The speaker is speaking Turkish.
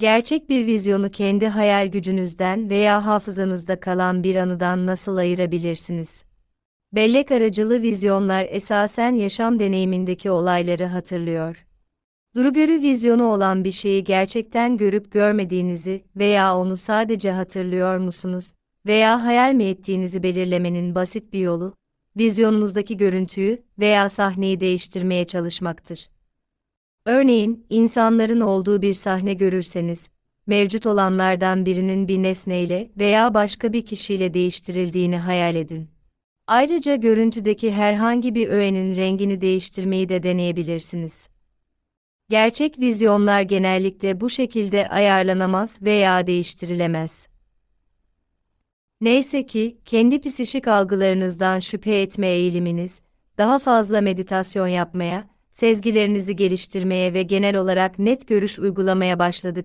Gerçek bir vizyonu kendi hayal gücünüzden veya hafızanızda kalan bir anıdan nasıl ayırabilirsiniz? Bellek aracılı vizyonlar esasen yaşam deneyimindeki olayları hatırlıyor. Durugörü vizyonu olan bir şeyi gerçekten görüp görmediğinizi veya onu sadece hatırlıyor musunuz veya hayal mi ettiğinizi belirlemenin basit bir yolu, vizyonunuzdaki görüntüyü veya sahneyi değiştirmeye çalışmaktır. Örneğin, insanların olduğu bir sahne görürseniz, mevcut olanlardan birinin bir nesneyle veya başka bir kişiyle değiştirildiğini hayal edin. Ayrıca görüntüdeki herhangi bir öğenin rengini değiştirmeyi de deneyebilirsiniz. Gerçek vizyonlar genellikle bu şekilde ayarlanamaz veya değiştirilemez. Neyse ki, kendi psişik algılarınızdan şüphe etme eğiliminiz, daha fazla meditasyon yapmaya, sezgilerinizi geliştirmeye ve genel olarak net görüş uygulamaya başladık.